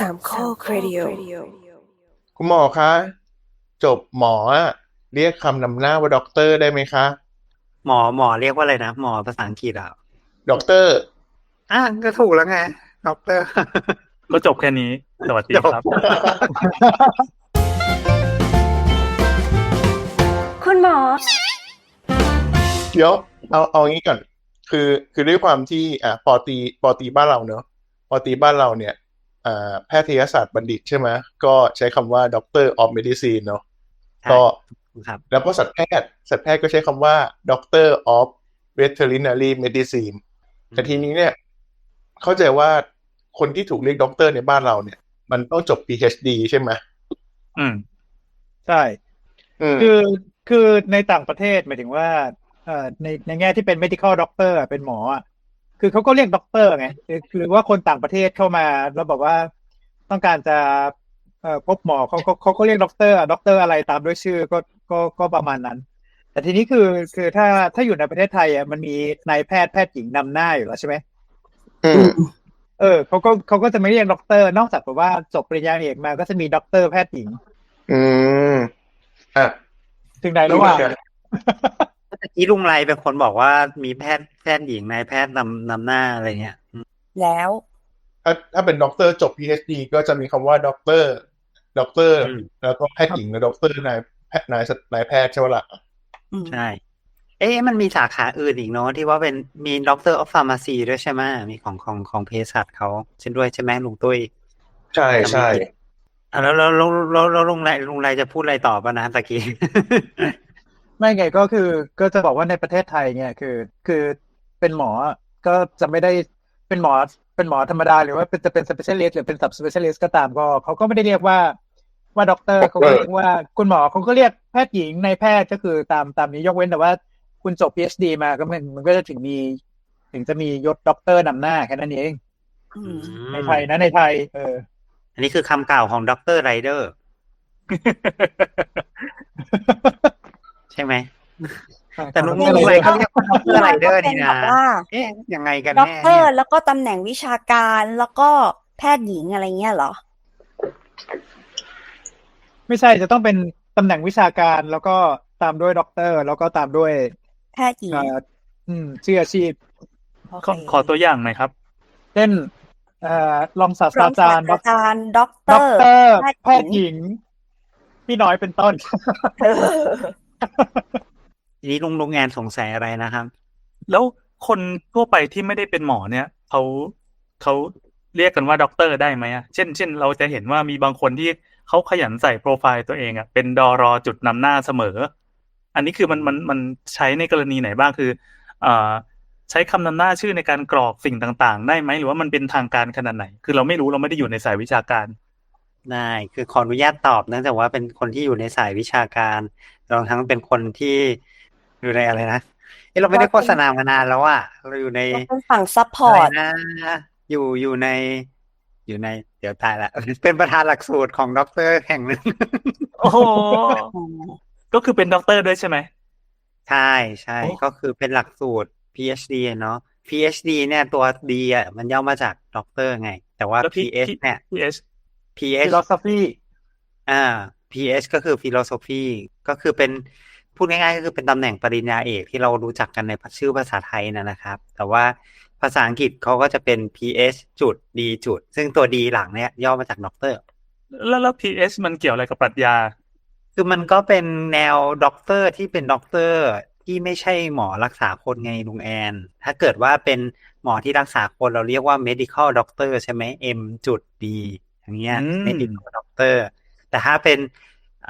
สามข้อครดิโอคุณหมอคะ จบหมออะเรียกคำนำหน้าว่าด็อกเตอร์ได้ไหมคะ หมอหมอเรียกว่าอะไรนะ หมอภาษาอังกฤษอะด็อกเตอร์อะก็ถูกแล้วไงด็อกเตอร์ ก็จบแค่นี้ สวัสดีครับ คุณหมอ เดี๋ยว เอาเอางี้ก่อน คือคือด้วยความที่อ่าปอตรีปอตรีบ้านเราเนอะปอตรีบ้านเราเนี่ยอ่า แพทยศาสตร์บัณฑิตใช่ไหมก็ใช้คำว่าด็อกเตอร์ออฟเมดิซีนเนาะใช่ก็ครับแล้วก็สัตวแพทย์สัตวแพทย์ก็ใช้คำว่าด็อกเตอร์ออฟเวเทอรินารีเมดิซีนแต่ทีนี้เนี่ย เข้าใจว่าคนที่ถูกเรียกด็อกเตอร์ในบ้านเราเนี่ย มันต้องจบ PhD ใช่ไหมอืม ใช่อืมคือคือในต่างประเทศหมายถึงว่าเอ่อในในแง่ที่เป็น medical doctor อะเป็นหมออะ คือเขาก็เรียกด็อกเตอร์ไงหรือหรือว่าคนต่างประเทศเข้ามาแล้วบอกว่าต้องการจะเอ่อพบหมอเขาเขาเขาก็เรียกด็อกเตอร์ด็อกเตอร์อะไรตามด้วยชื่อก็ก็ก็ประมาณนั้น แต่ทีนี้คือคือถ้าถ้าอยู่ในประเทศไทยอะมันมีนายแพทย์แพทย์หญิงนำหน้าอยู่แล้วใช่ไหมอืมเออเขาก็เขาก็จะไม่เรียกด็อกเตอร์ นอกจากแบบว่าจบปริญญาเอกมาก็จะมีด็อกเตอร์แพทย์หญิง อืมอะถึงไหนแล้วว่า รู้เหมือนกันเมื่อกี้ลุงไรเป็นคนบอกว่ามีแพทย์แพทย์หญิงนายแพทย์นำนำหน้าอะไรเงี้ยอืมแล้ว ถ้าถ้าเป็นด็อกเตอร์จบ PhD ก็จะมีคำว่าด็อกเตอร์ด็อกเตอร์ แล้วก็แพทย์หญิงและด็อกเตอร์นายแพทย์นายนายแพทย์ใช่ไหมล่ะอืมใช่ เอ๊ะมันมีสาขาอื่นอีกเนาะที่ว่าเป็นมีด็อกเตอร์ออฟฟาร์มาซีด้วยใช่ไหมมีของของของเภสัชเขาเช่นด้วยใช่ไหมลุงตุ้ยใช่ใช่อะแล้วแล้วแล้วแล้วแล้วลุงไรลุงไรจะพูดอะไรต่อป่ะนะตะกี้ ไม่ไงก็คือก็จะบอกว่าในประเทศไทยเนี่ยคือ คือเป็นหมอก็จะไม่ได้เป็นหมอเป็นหมอธรรมดาหรือว่าเป็นจะเป็น specialist หรือเป็น sub specialist ก็ตามก็เขาก็ไม่ได้เรียกว่าว่าด็อกเตอร์เขาก็เรียกว่าคุณหมอเขาก็เรียกแพทย์หญิงในายแพทย์ก็คือตามตามนี้ยกเว้นแต่ว่าคุณจบ PhD มาก็มันมันก็จะถึงมี ถึงจะมียศด็อกเตอร์นำหน้าแค่นั้นเองอืมในไทยนะในไทย เออ อันนี้คือคำกล่าวของด็อกเตอร์ไรเดอร์ ใช่ไหม แต่ลุงในลุงนี้ไรเขาเรียกว่าด็อกเตอร์ไรเดอร์นี่ป็นะแบบว่าเอ๊ะยังไงกันด็อกแน่เตอร์เนี่ยแล้วก็ตำแหน่งวิชาการแล้วก็แพทย์หญิงอะไรเงี้ยเหรอ ไม่ใช่จะต้องเป็นตำแหน่งวิชาการแล้วก็ตามด้วยด็อกเตอร์ แล้วก็ตามด้วยแพทย์หญิงเอ่ออืมชื่ออาชีพโอขอเคขอตัวอย่างหน่อยครับ เช่นเอ่อรองศาสตรอรางจาศารสย์ตราจารย์ด็อกเตด็ออกร์เตอร์ แพแพททย์ย์หหญิญิงงพี่น้อยเป็นต้นเออ ทีนี้ลุงลุงแอนสงสัยอะไรนะครับ แล้วคนทั่วไปที่ไม่ได้เป็นหมอเนี่ยเขาเขาเรียกกันว่าด็อกเตอร์ได้ไหมอะเช่นเช่นเราจะเห็นว่ามีบางคนที่เขาขยันใส่โปรไฟล์ตัวเองอะเป็นดอรอจุดนำหน้าเสมอ อันนี้คือมันมันมันใช้ในกรณีไหนบ้างคือเอ่อใช้คำนำหน้าชื่อในการกรอกสิ่งต่าง ๆ ได้ไหมหรือว่ามันเป็นทางการขนาดไหน คือเราไม่รู้เราไม่ได้อยู่ในสายวิชาการได้คือขออนุญาตตอบเนื่องจากว่าเป็นคนที่อยู่ในสายวิชาการ รวมทั้งเป็นคนที่อยู่ในอะไรนะเอ้เราไม่ได้โฆษณามานานแล้วอะเราอยู่ในเราเป็นฝั่งซัพพออะไรร์ตนะอยู่อยู่ในอยู่ใน เดี๋ยวตายละเป็นประธานหลักสูตรของด็อกเตอร์แห่งหนึ่งโอ้โหก็คือเป็นด็อกเตอร์ด้วยใช่ไหมใช่ใช่โอ้ก็คือเป็นหลักสูตร PhD อะเนาะ PhD เนี่ยตัว D อะมันย่อมาจากด็อกเตอร์ไง แต่ว่าแล้ว P PH เนี่ย PH PH philosophy อ่า PH ก็คือ philosophy ก็คือเป็นพูดง่ายๆ ก็คือเป็นตำแหน่งปริญญาเอกที่เรารู้จักกันในชื่อภาษาไทยนะนะครับ แต่ว่าภาษาอังกฤษเขาก็จะเป็น PH จุด D จุด ซึ่งตัว D หลังเนี่ยย่อมาจากด็อกเตอร์แล้วแล้ว PH มันเกี่ยวอะไรกับปรัชญา คือมันก็เป็นแนวด็อกเตอร์ที่เป็นด็อกเตอร์ที่ไม่ใช่หมอรักษาคนไงลุงแอน ถ้าเกิดว่าเป็นหมอที่รักษาคนเราเรียกว่า medical doctor ใช่ไหม M จุด D อย่างเงี้ยอืม medical doctor แต่ถ้าเป็น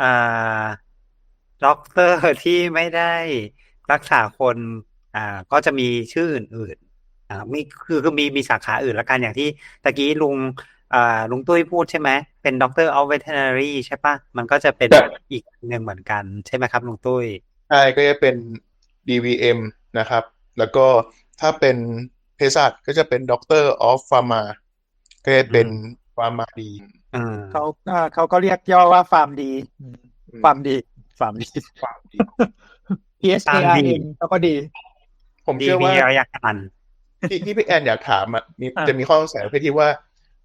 อ่าด็อกเตอร์ที่ไม่ได้รักษาคนอ่าก็จะมีชื่ออื่นๆอ่ามีคือคือมีมีสาขาอื่นละกันอย่างที่ตะกี้ลุงอ่าลุงตุ้ยพูดใช่ไหมเป็นด็อกเตอร์ of veterinary ใช่ปะมันก็จะเป็นใช่อีกหนึ่งเหมือนกันใช่ไหมครับลุงตุ้ยใช่ก็จะเป็น DVM นะครับ แล้วก็ถ้าเป็นเภสัชก็จะเป็นด็อกเตอร์ออฟฟาร์มาก็จะเป็น ฟาร์มาดีอืมเขาอ่าเขาก็เรียกย่อว่าฟาร์มดีฟาร์มดีฟาร์มดีฟาร์มดี P H A R M แล้วก็ดี ผมดีเชื่อมีว่าระยะกันที่ที่พี่แอนอยากถามอะมีอะจะมีข้อสงสัยประเภทที่ว่า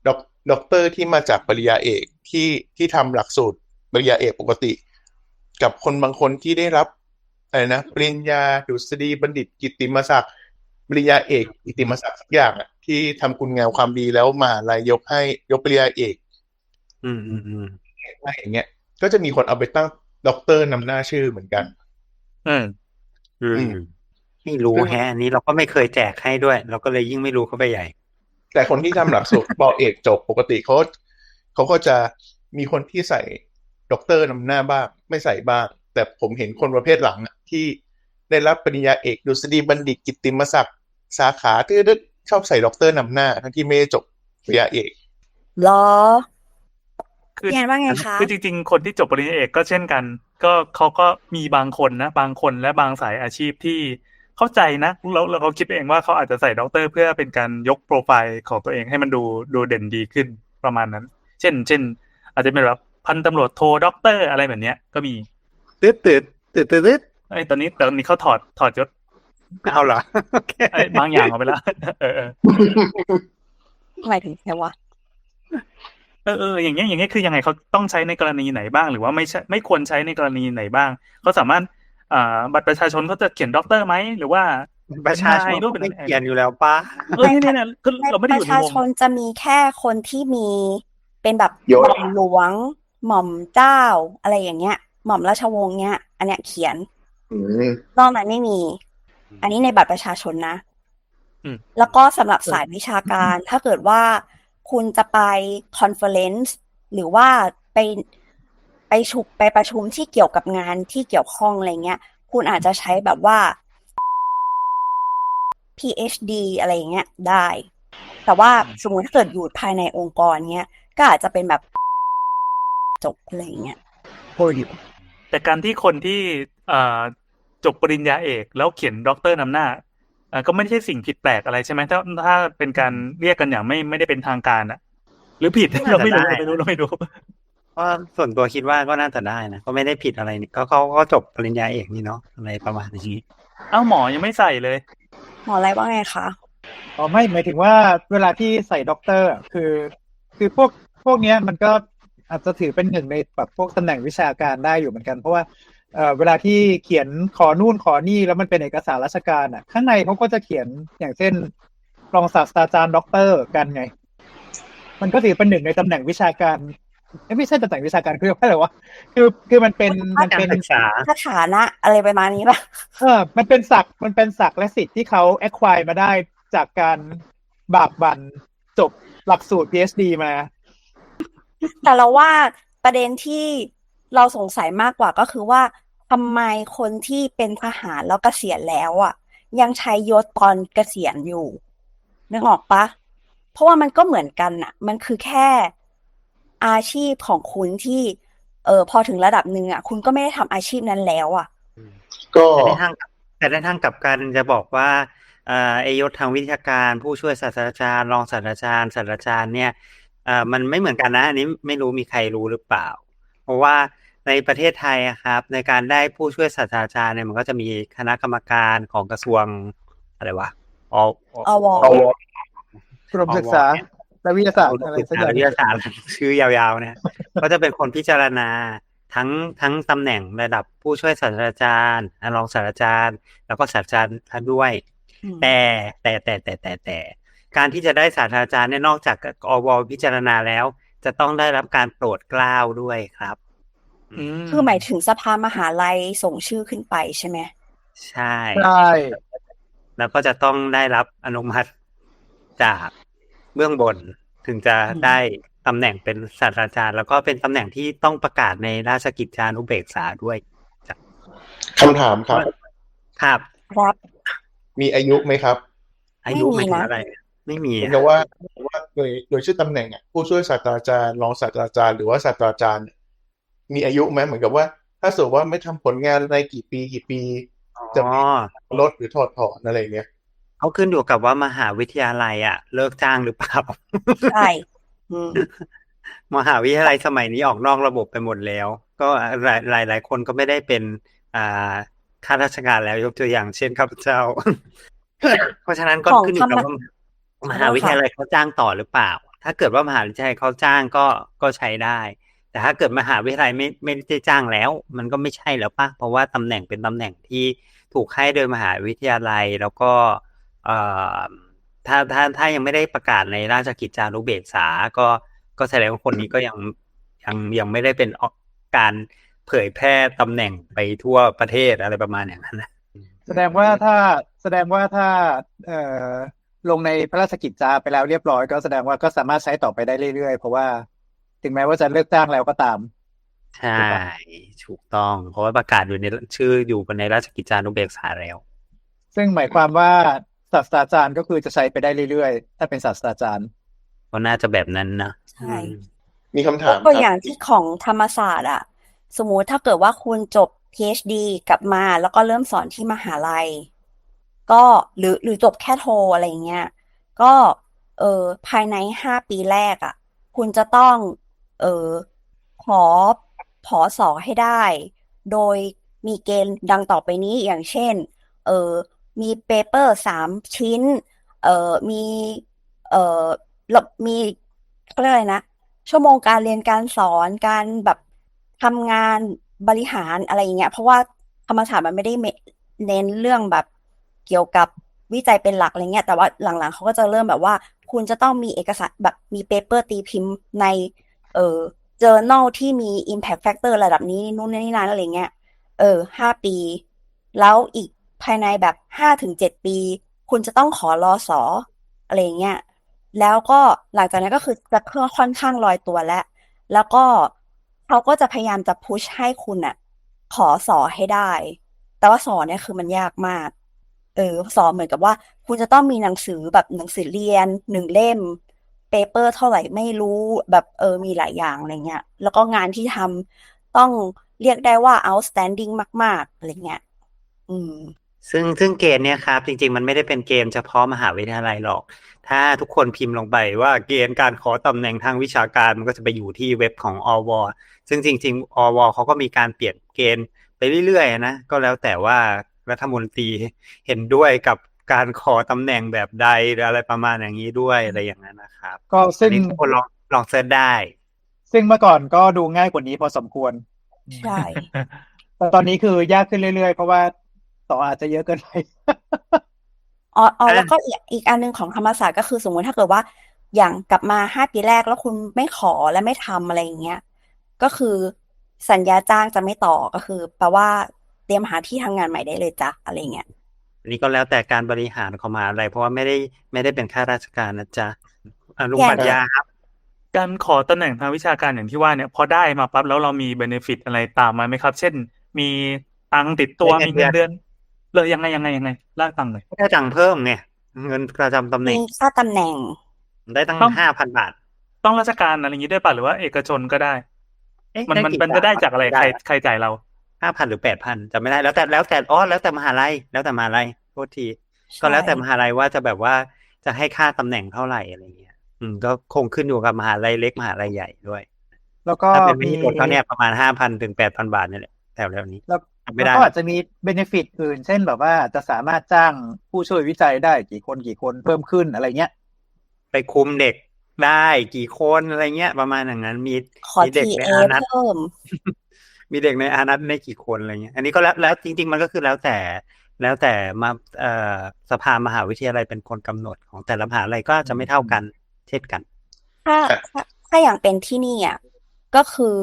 ด็อกด็อกเตอร์ที่มาจากปริญญาเอกที่ที่ทำหลักสูตรปริญญาเอกปกติ กับคนบางคนที่ได้รับอะไรนะปริญญาดุษฎีบัณฑิตกิตติมศักดิ์ปริญญาเอกกิตติมศักดิ์สักอย่างอะ ที่ทำคุณงามความดีแล้วมาลายยกให้ยกปริญญาเอก อืมอืมอืมให้อย่างเงี้ย ก็จะมีคนเอาไปตั้งด็อกเตอร์นำหน้าชื่อเหมือนกันอืมอืมอืมไม่รู้แฮะอันนี้เราก็ไม่เคยแจกให้ด้วย เราก็เลยยิ่งไม่รู้เข้าไปใหญ่ แต่คนที่ทำหลักสูตรปอเอกจบปกติเขาเขาก็จะมีคนที่ใส่ด็อกเตอร์นำหน้าบ้าง ไม่ใส่บ้าง แต่ผมเห็นคนประเภทหลังอะที่ได้รับปริญญาเอกดุษฎีบัณฑิตกิตติมศักดิ์สาขาที่ ชอบใส่ด็อกเตอร์นำหน้า ทั้งที่ไม่ได้จบปริญญาเอกเหรอคือพี่แอนว่าไงคะคือจริงๆ คนที่จบปริญญาเอกก็เช่นกัน ก็เขาก็มีบางคนนะ บางคนและบางสายอาชีพที่เข้าใจนะแล้วแล้วเขาคิดเองว่าเขาอาจจะใส่ด็อกเตอร์เพื่อเป็นการยกโปรไฟล์ของตัวเองให้มันดูดูเด่นดีขึ้นประมาณนั้น เช่น เช่น อาจจะเป็นแบบพันตำรวจโทด็อกเตอร์อะไรแบบเนี้ย ก็มีตืดตืดตืดตืดตืดไอ้ยตอนนี้ตอนนี้เขาถอดถอดยศ เอาเหรอโอเคไอ้ยบางอย่างเอาไปแล้วเออเออหมายถึงแค่ว่าเออเอออย่างเงี้ยอย่างเงี้ยคือยังไงเขาต้องใช้ในกรณีไหนบ้าง หรือว่าไม่ใช่ไม่ควรใช้ในกรณีไหนบ้างเขาสามารถอ่าบัตรประชาชนเขาจะเขียนด็อกเตอร์ไหมหรือว่าประชาชนนายรูปก็เป็นไม่เขียนอยู่แล้วป้าเออเนี่ยเนี่ยคือในเราไม่ได้ปอยู่ระในชาวงชนจะมีแค่คนที่มีเป็นแบบยหศม่อมหลวงหม่อมเจ้าอะไรอย่างเงี้ย หม่อมราชวงศ์เนี้ย อันเนี้ยเขียนอืมนอกนั้นไม่มี อันนี้ในบัตรประชาชนนะอืมแล้วก็สำหรับสายวิชาการ ถ้าเกิดว่าคุณจะไปคอนเฟอเรนซ์หรือว่าไปไปชุไปประชุมที่เกี่ยวกับงานที่เกี่ยวข้องอะไรเงี้ย คุณอาจจะใช้แบบว่า PhD อะไรอย่างเงี้ยได้ แต่ว่าสมมติถ้าเกิดอยู่ภายในองค์กรเงี้ย ก็อาจจะเป็นแบบจบอะไรอย่างเงี้ยแต่การที่คนที่อ่า จบปริญญาเอก แล้วเขียนด็อกเตอร์นำหน้าอ่าก็ไม่ใช่สิ่งผิดแปลกอะไรใช่ไหมถ้าถ้าเป็นการเรียกกันอย่างไม่ไม่ได้เป็นทางการอะหรือผิดเราไม่รู้น่าเราจะได้ไม่รู้เราไม่รู้เพราะส่วนตัวคิดว่าก็น่าจะได้นะก็ไม่ได้ผิดอะไรนี่ก็เขาก็จบปริญญาเอกนี่เนาะอะไรประมาณนี้เอ้าหมอยังไม่ใส่เลย หมออะไรว่าไงคะอ๋อไม่หมายถึงว่าเวลาที่ใส่ด็อกเตอร์อะคือ คือพวกพวกเนี้ยมันก็อาจจะถือเป็นหนึ่งในแบบพวกตำแหน่งวิชาการได้อยู่เหมือนกัน เพราะว่า เอ่อเวลาที่เขียนขอนู่นขอนี่แล้วมันเป็นเอกสารราชการอะ ข้างในเขาก็จะเขียนอย่างเช่นรองศาสตราจารย์ด็อกเตอร์กันไง มันก็ถือเป็นหนึ่งในตำแหน่งวิชาการเอ้ยไม่ใช่ตำแหน่งวิชาการคือว่าอะไรวะคือคือมันเป็นมันการเป็นศึกษาถ้าฐานะ อะไรประมาณนี้ป่ะเออมันเป็นศักดิ์มันเป็นศักดิ์และสิทธิ์ที่เขาแอคควายมาได้จากการบากบั่นจบหลักสูตร PhD มา แต่เราว่าประเด็นที่เราสงสัยมากกว่าก็คือว่า ทำไมคนที่เป็นทหารแล้วเกษียณแล้วอะ ยังใช้ยศตอนเกษียณอยู่นึกออกปะเพราะว่ามันก็เหมือนกันอะมันคือแค่อาชีพของคุณที่ เออพอถึงระดับหนึ่งอะคุณก็ไม่ได้ทำอาชีพนั้นแล้วอะก็แต่ในทางกลับแต่ในทางกลับกันจะบอกว่าอ่าเอยศทางวิชาการ ผู้ช่วยศาสตราจารย์รองศาสตราจารย์ศาสตราจารย์เนี่ยอ่ามันไม่เหมือนกันนะ อันนี้ไม่รู้มีใครรู้หรือเปล่า เพราะว่า ในประเทศไทยอะครับ ในการได้ผู้ช่วยศาสตราจารย์เนี่ยมันก็จะมีคณะกรรมการของกระทรวงอะไรวะออวเอากรมศึกษาและวิทยาศาสตร์อะไรสักอย่างวิทยาศาสตร์ชื่อยาวๆ เนี่ย ก็จะเป็นคนพิจารณาทั้งทั้งตำแหน่งระดับผู้ช่วยศาสตราจารย์รองศาสตราจารย์ แล้วก็ศาสตราจารย์ท่านด้วยอืมแต่แต่แต่แต่แต่แต่ การที่จะได้ศาสตราจารย์เนี่ยนอกจากอวพิจารณาแล้ว จะต้องได้รับการโปรดเกล้าด้วยครับ คือหมายถึงสภามหาลัยส่งชื่อขึ้นไปใช่ไหมใช่ใช่แล้วก็จะต้องได้รับอนุมัติจากเบื้องบนถึงจะอืมได้ตำแหน่งเป็นศาสตราจารย์ แล้วก็เป็นตำแหน่งที่ต้องประกาศในราชกิจจานุเบกษาด้วยคำถามครับ ครับ ครับ มีอายุไหมครับ อายุไม่หมีมายถึงนะอะไร ไม่มีเหมือนอะกับว่าว่าโดยโดยชื่อตำแหน่งอะผู้ช่วยศาสตราจารย์รองศาสตราจารย์หรือว่าศาสตราจารย์ มีอายุไหมเหมือนกับว่า ถ้าสมมติว่าไม่ทำผลงานในกี่ปีกี่ปีจะอ๋อลดหรือถอดถอนอะไรอย่างเงี้ยเขาขึ้นอยู่กับว่ามหาวิทยาลัย อะ เลิกจ้างหรือเปล่าใช่อืมมหาวิทยาลัยสมัยนี้ออกนอกระบบไปหมดแล้ว ก็หลายหลายหลายคนก็ไม่ได้เป็น อ่าข้าราชการแล้วยกตัวอย่างเช่นข้าพเจ้า เพราะฉะนั้นก็ของขึ้นอยู่กับธรรมว่ามหาวิทยาลัยเขาจ้างต่อหรือเปล่า ถ้าเกิดว่ามหาวิทยาลัยเขาจ้างก็ก็ใช้ได้ แต่ถ้าเกิดมหาวิทยาลัยไม่ไม่ได้จ้างแล้ว มันก็ไม่ใช่แล้วปะเพราะว่าตำแหน่งเป็นตำแหน่งที่ถูกให้โดยมหาวิทยาลัยแล้วก็เอ่อถ้าถ้าถ้ายังไม่ได้ประกาศในราชกิจจานุเบกษา ก็ก็แสดงว่าคนนี้ก็ยังยังยังไม่ได้เป็นการเผยแพร่ตำแหน่งไปทั่วประเทศอะไรประมาณอย่างนั้นนะแสดงว่าถ้าแสดงว่าถ้าเอ่อลงในพระราชกิจจาไปแล้วเรียบร้อย ก็แสดงว่าก็สามารถใช้ต่อไปได้เรื่อยๆ เพราะว่า ถึงแม้ว่าจะเลือกจ้างแล้วก็ตาม ใช่ ถูกต้อง เพราะว่าประกาศอยู่ในชื่ออยู่ในราชกิจจานุเบกษาแล้ว ซึ่งหมายความว่าศาสตราจารย์ก็คือจะใช้ไปได้เรื่อยๆ ถ้าเป็นศาสตราจารย์ก็น่าจะแบบนั้นนะใช่อืมมีคำถามตัวคอรัย่างบที่ของธรรมศาสตร์อะสมมุติถ้าเกิดว่าคุณจบ PhD กลับมาแล้วก็เริ่มสอนที่มหาลัย ก็หรือหรือจบแค่โทอะไรอย่างเงี้ย ก็เออภายในห้าปีแรกอะคุณจะต้อง เออขอผอสอให้ได้ โดยมีเกณฑ์ดังต่อไปนี้อย่างเช่น เออมีเปเปอร์สามชิ้น เออมีเออมีเขาเรียกอะไรนะ ชั่วโมงการเรียนการสอนการแบบทำงานบริหารอะไรอย่างเงี้ย เพราะว่าธรรมศาสตร์มันไม่ได้เน้นเรื่องแบบเกี่ยวกับวิจัยเป็นหลักอะไรเงี้ย แต่ว่าหลังๆเขาก็จะเริ่มแบบว่า คุณจะต้องมีเอกสารแบบมีเปเปอร์ตีพิมพ์ใน เออ journal ที่มี impact factor ระดับนี้นู่นนี่นั่นอะไรเงี้ย เออห้าปี แล้วอีกภายในแบบห้าถึงเจ็ดปี คุณจะต้องขอรอสออะไรเงี้ย แล้วก็หลังจากนั้นก็คือจะเครื่อค่อนข้างลอยตัวแล้ว แล้วก็เขาก็จะพยายามจะพุชให้คุณอะขอสอให้ได้ แต่ว่าสอเนี่ยคือมันยากมาก เออ สอเหมือนกับว่า คุณจะต้องมีหนังสือแบบหนังสือเรียนหนึ่งเล่ม เปเปอร์เท่าไหร่ไม่รู้แบบเออมีหลายอย่างอะไรเงี้ย แล้วก็งานที่ทำต้องเรียกได้ว่า outstanding มาก ๆ อะไรเงี้ย อืม ซึ่งซึ่งเกณฑ์เนี่ยครับ จริง ๆ มันไม่ได้เป็นเกณฑ์เฉพาะมหาวิทยาลัยหรอก ถ้าทุกคนพิมพ์ลงไปว่าเกณฑ์การขอตำแหน่งทางวิชาการมันก็จะไปอยู่ที่เว็บของอวซึ่งจริง ๆอวเขาก็มีการเปลี่ยนเกณฑ์ไปเรื่อยๆนะ ก็แล้วแต่ว่ารัฐมนตรีเห็นด้วยกับ การขอตำแหน่งแบบใดหรืออะไรประมาณอย่างนี้ด้วยอะไรอย่างนั้นนะครับ ก็อัซึ่นงนี้ทุกคนลองลองเซิร์ชได้ ซึ่งเมื่อก่อนก็ดูง่ายกว่านี้พอสมควรใช่แต่ตอนนี้คือยากขึ้นเรื่อยๆ เพราะว่าต่ออาจจะเยอะเกินไปอ๋ออ๋ออะแล้วก็อีกอีกอันหนึงของธรรมศาสตร์ก็คือสมมุติถ้าเกิดว่า อย่างกลับมาห้าปีแรกแล้วคุณไม่ขอและไม่ทำอะไรอย่างเงี้ยก็คือสัญญาจ้างจะไม่ต่อก็คือแปลว่าเตรียมหาที่ทำงานใหม่ได้เลยจ้ะอะไรเงี้ย อันนี้ก็แล้วแต่การบริหารของมหาอะไรเพราะว่าไม่ได้ไม่ได้เป็นข้าราชการนะจ๊ะอะลุงอย่างปัญญาครับ การขอตำแหน่งทางวิชาการอย่างที่ว่าเนี่ยพอได้มาปั๊บแล้วเรามีเบนฟิตอะไรตามมาไหมครับ เช่น มีตังค์ติดตัวได้มีเงิเงินนเดืเดืออนนเลยยังไงยังไงยังไงเล่าให้ฟังหน่อยได้ตังค์เพิ่มเนี่ย เงินประจำตำแหน่งมีค่าตำแหน่ง ได้ตั้งต้องห้าพันบาท ต้องราชการอะไรอย่างนี้ด้วยป่ะหรือว่าเอกชนก็ได้เอ๊ะมันมันกี่มันจะได้บทจากอะไรใครใครจ่ายเรา ห้าพันหรือแปดพันจะไม่ได้แล้วแต่แล้วแต่อ๋อแล้วแต่มหาลัยแล้วแต่มหาลัยโทษทีก็แล้วแต่มหาลัยว่าจะแบบว่าจะให้ค่าตำแหน่งเท่าไหร่อะไรเงี้ย อืม ก็คงขึ้นอยู่กับมหาลัยเล็กมหาลัยใหญ่ด้วย แล้วก็ถ้าเป็นไม่มีมีกฎเขาเนี่ยประมาณห้าพันถึงแปดพันบาทนี่แหละแถวๆนี้แล้วจำไม่แล้วได้ก็อาจจะมีเบนฟิตอื่น เช่นแบบว่าจะสามารถจ้างผู้ช่วยวิจัยได้กี่คนกี่คนเพิ่มขึ้นอะไรเงี้ย ไปคุมเด็กได้กี่คนอะไรเงี้ย ประมาณอย่างนั้นมีขอมีเด็กทีในเออานัตเพิ่ มมีเด็กในอานัตในกี่คนอะไรเงี้ย อันนี้ก็แล้วแล้วจริง ๆ มันก็คือแล้วแต่แล้วแต่มาเอ่อสภามหาวิทยาลัยเป็นคนกำหนดของแต่ละมหาลัยก็จะไม่เท่ากัน เช่นกัน ถ้าถ้าถ้าอย่างเป็นที่นี่อะก็คือ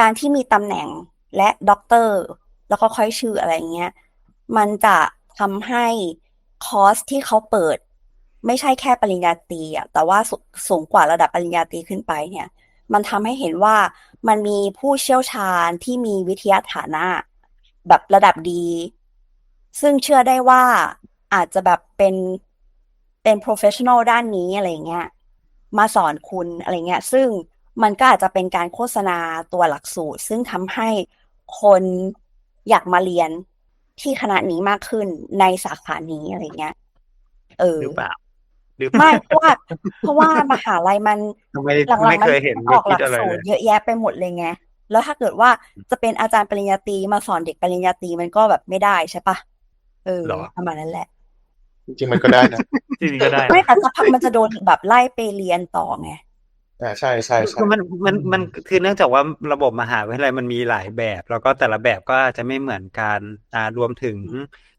การที่มีตำแหน่งและด็อกเตอร์แล้วก็ค่อยชื่ออะไรเงี้ย มันจะทำให้คอร์สที่เขาเปิด ไม่ใช่แค่ปริญญาตรีอะแต่ว่าสสูงกว่าระดับปริญญาตรีขึ้นไปเนี่ย มันทำให้เห็นว่า มันมีผู้เชี่ยวชาญที่มีวิทยาฐานะ แบบระดับดี ซึ่งเชื่อได้ว่าอาจจะแบบเป็นเป็น professional ด้านนี้อะไรเงี้ย มาสอนคุณอะไรเงี้ย ซึ่งมันก็อาจจะเป็นการโฆษณาตัวหลักสูตร ซึ่งทำให้คนอยากมาเรียนที่คณะนี้มากขึ้นในสาขานี้อะไรเงี้ย เออหรือเปล่า หรือเปล่าไม่เพราะว่าเพราะว่ามหาลัยมันไม่หลังๆไม่เคยเห็นอไม่อกหคิลัดกอะไรสูเลตรยเยอะแยะไปหมดเลยไงแล้วถ้าเกิดว่าจะเป็นอาจารย์ปริญญาตรีมาสอนเด็กปริญญาตรีมันก็แบบไม่ได้ใช่ปะเออหรอประมาณนั้นแหละ จริงๆมันก็ได้นะจริงๆก็ได้ไม่แต่สักพักมันจะโดนแบบไล่ไปเรียนต่อไง อ่าใช่ใช่ใช่คือมันมันมันคือเนื่องจากว่าระบบมหาวิทยาลัยมันมีหลายแบบ แล้วก็แต่ละแบบก็อาจจะไม่เหมือนกันอ่ารวมถึง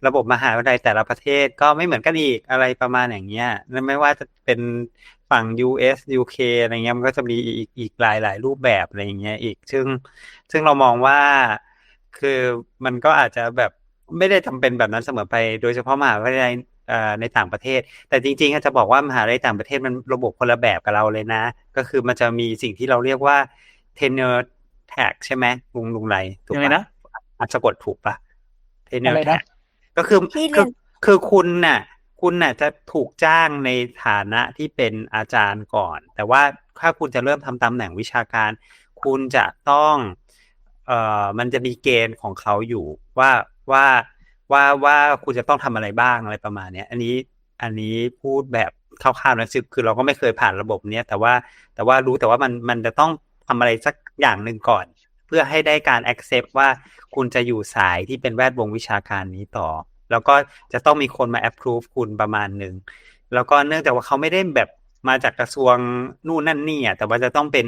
ระบบมหาวิทยาลัยแต่ละประเทศก็ไม่เหมือนกันอีกอะไรประมาณอย่างเงี้ยแล้วไม่ว่าจะเป็นฝั่ง US UK อะไรเงี้ยมันก็จะมีอีกอีกหลายหลายรูปแบบอะไรอย่างเงี้ยอีก ซึ่งซึ่งเรามองว่าคือมันก็อาจจะแบบไม่ได้จำเป็นแบบนั้นเสมอไป โดยเฉพาะมหาวิทยาลัยเอ่อ ในต่างประเทศ แต่จริงๆอาจจะบอกว่ามหาลัยต่างประเทศมันระบบคนละแบบกับเราเลยนะ ก็คือมันจะมีสิ่งที่เราเรียกว่า tenure tag ใช่ไหมลุงลุงไรถูกยังไงปะนะอาจจะกดถูกปะ tenure อะไรนะ tag ก็คือที่เรีคืยอนคือคุณน่ะ คุณน่ะจะถูกจ้างในฐานะที่เป็นอาจารย์ก่อน แต่ว่าถ้าคุณจะเริ่มทำตำแหน่งวิชาการ คุณจะต้องเอ่อมันจะมีเกณฑ์ของเขาอยู่ว่าว่า ว่าว่าคุณจะต้องทำอะไรบ้างอะไรประมาณเนี้ย อันนี้อันนี้พูดแบบคร่าวๆนะคือคือเราก็ไม่เคยผ่านระบบเนี้ยแต่ว่าแต่ว่ารู้แต่ว่ามันมันจะต้องทำอะไรสักอย่างหนึ่งก่อน เพื่อให้ได้การ accept ว่าคุณจะอยู่สายที่เป็นแวดวงวิชาการนี้ต่อ แล้วก็จะต้องมีคนมา approve คุณประมาณหนึ่งแล้วก็เนื่องจากว่าเขาไม่ได้แบบมาจากกระทรวงนู่นนั่นนี่อะแต่ว่าจะต้องเป็น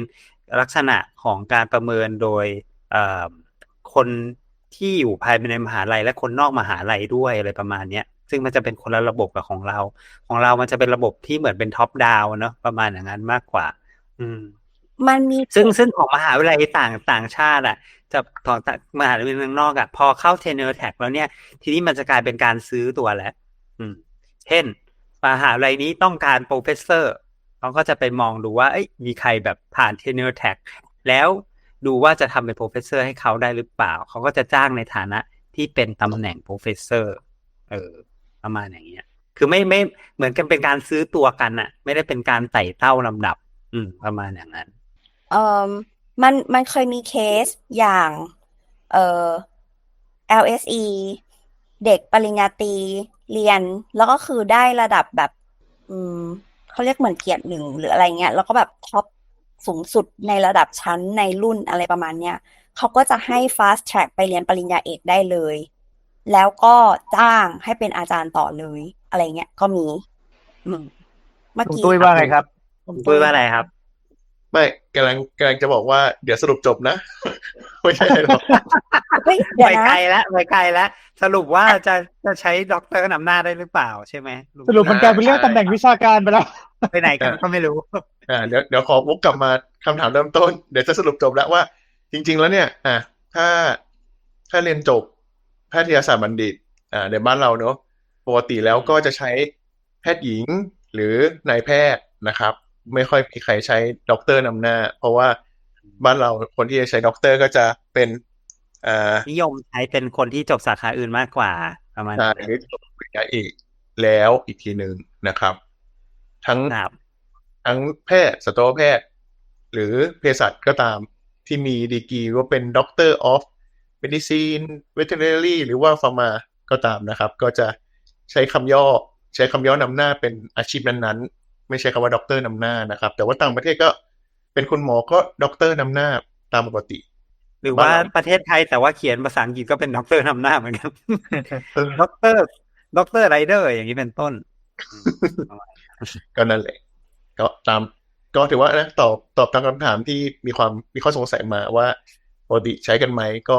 ลักษณะของการประเมินโดยคน ที่อยู่ภายในมหาลัยและคนนอกมหาลัยด้วยอะไรประมาณเนี้ยซึ่งมันจะเป็นคนละระบบกับของเรา ของเรามันจะเป็นระบบที่เหมือนเป็นท็อปดาวเนาะประมาณอย่างนั้นมากกว่า อืม มันมีซึ่งซึ่งของมหาวิทยาลัยต่างต่างชาติอะจะของต่างมหาวิทยาลัยเมืองนอกอะพอเข้า tenure tag แล้วเนี่ย ทีนี้มันจะกลายเป็นการซื้อตัวแล้วอืม เช่นมหาวิทยาลัยนี้ต้องการ professor เขาก็จะไปมองดูว่าเอ้ยมีใครแบบผ่าน tenure tag แล้ว ดูว่าจะทำเป็น professor ให้เขาได้หรือเปล่า เขาก็จะจ้างในฐานะที่เป็นตำแหน่ง professor เออประมาณอย่างเงี้ย คือไม่ไม่เหมือนกันเป็นการซื้อตัวกันอะไม่ได้เป็นการไต่เต้าลำดับ อืม ประมาณอย่างนั้นเออมันมันเคยมีเคสอย่างเออ LSE เด็กปริญญาตรีเรียน แล้วก็คือได้ระดับแบบ อืมเขาเรียกเหมือนเกียรติหนึ่งหรืออะไรเงี้ย แล้วก็แบบท็อป สูงสุดในระดับชั้นในรุ่นอะไรประมาณเนี้ยเขาก็จะให้ fast track ไปเรียนปริญญาเอกได้เลย แล้วก็จ้างให้เป็นอาจารย์ต่อเลย อะไรเงี้ยก็มีอืมเมื่อลุงกี้ตุ้ยว่าไงครับพูดว่าอะไรครับ ไม่กำลังกำลังจะบอกว่าเดี๋ยวสรุปจบนะ ไม่ใช่หรอกเฮ้ยเดี๋ยวไปนะไกลแล้วไปไกลแล้ว สรุปว่าจะจะใช้ด็อกเตอร์นำหน้าได้หรือเปล่าใช่ไหมสรุปมันกลายเป็นเรื่องตำแหน่งวิชาการไปแล้ว ไปไหนกันก็ไม่รู้อ่าเดี๋ยวเดี๋ยวขอวกกลับมาคำถามเริ่มต้น เดี๋ยวจะสรุปจบแล้วว่า จริง ๆ แล้วเนี่ยอะถ้าถ้าเรียนจบแพทยศาสตร์บัณฑิต อ่าในบ้านเราเนอะปกติแล้วก็จะใช้แพทย์หญิงหรือนายแพทย์นะครับ ไม่ค่อยมีใครใช้ด็อกเตอร์นำหน้า เพราะว่าบ้านเราคนที่จะใช้ด็อกเตอร์ก็จะเป็นอ่านิยมใช้เป็นคนที่จบสาขาอื่นมากกว่า ประมาณใช่นั้นหรือจบปริญญาเอกแล้วอีกทีหนึ่งนะครับ ทั้งครับทั้งแพทย์สัตวแพทย์ หรือเภสัชก็ตามที่มีดีกรีว่าเป็นด็อกเตอร์ออฟเมดิซีนเวเทอร์เนอรี่หรือว่าฟาร์มาก็ตามนะครับ ก็จะใช้คำย่อ ใช้คำย่อนำหน้าเป็นอาชีพนั้นๆ ไม่ใช่คำว่าด็อกเตอร์นำหน้านะครับ แต่ว่าต่างประเทศก็เป็นคุณหมอก็ด็อกเตอร์นำหน้าตามปกติ หรือว่าบ้านเราประเทศไทยแต่ว่าเขียนภาษาอังกฤษก็เป็นด็อกเตอร์นำหน้าเหมือนกันเออด็อกเตอร์ด็อกเตอร์ไรเดอร์อย่างนี้เป็นต้น ก็นั่นแหละ ก็ตามก็ถือว่านะตอบตอบตามคำถามที่มีความมีข้อสงสัยมาว่าปกติใช้กันไหมก็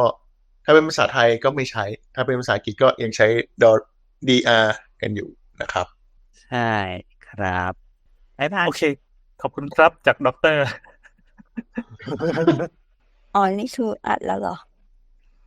ถ้าเป็นภาษาไทยก็ไม่ใช้ ถ้าเป็นภาษาอังกฤษก็ยังใช้ dr กันอยู่นะครับ ใช่ครับ บ๊ายบายโอเค ขอบคุณครับจากด็อกเตอร์ อ๋อ นี่คืออัดแล้วเหรอ